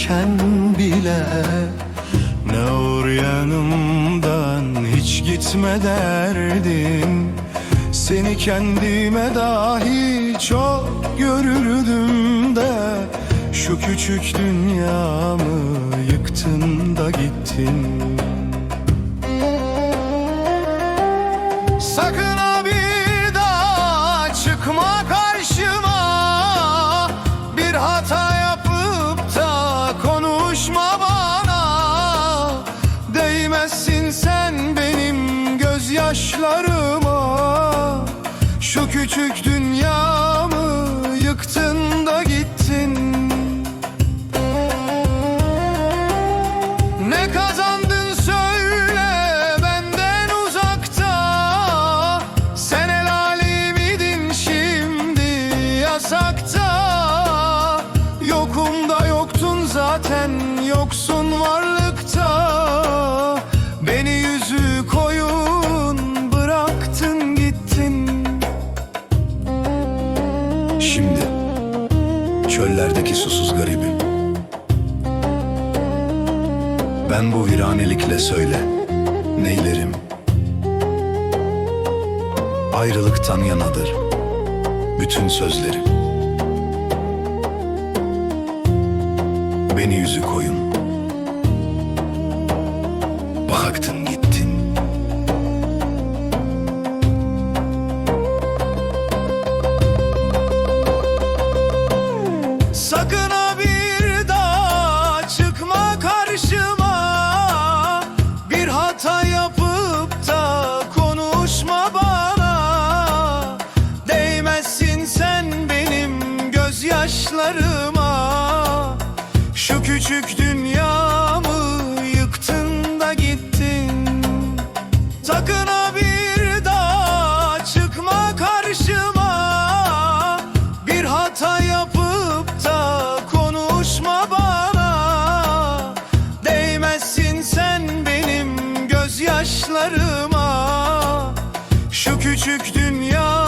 giderken bile Ne olur yanımdan hiç gitme derdim. Seni kendime dahi çok görürdüm de Şu küçük dünyamı yıktın da gittin. Sakın ha bir daha çıkma gözyaşlarıma Şu küçük dünyamı yıktın da gittin ne kazandın söyle benden uzakta Sen el alemidin şimdi yasakta Yokumda yoktun zaten yoksun varlıkta Ben bu viranelikle söyle. Neylerim? Ayrılıktan yanadır. Bütün sözlerim. Beni yüzü koyun. Bıraktın gittin. Sakın ha kollarıma Şu küçük dünyamı yıktın da gittin. Sakın bir daha çıkma karşıma. Bir hata yapıp da konuşma bana. Değmezsin sen benim gözyaşlarıma. Şu küçük dünya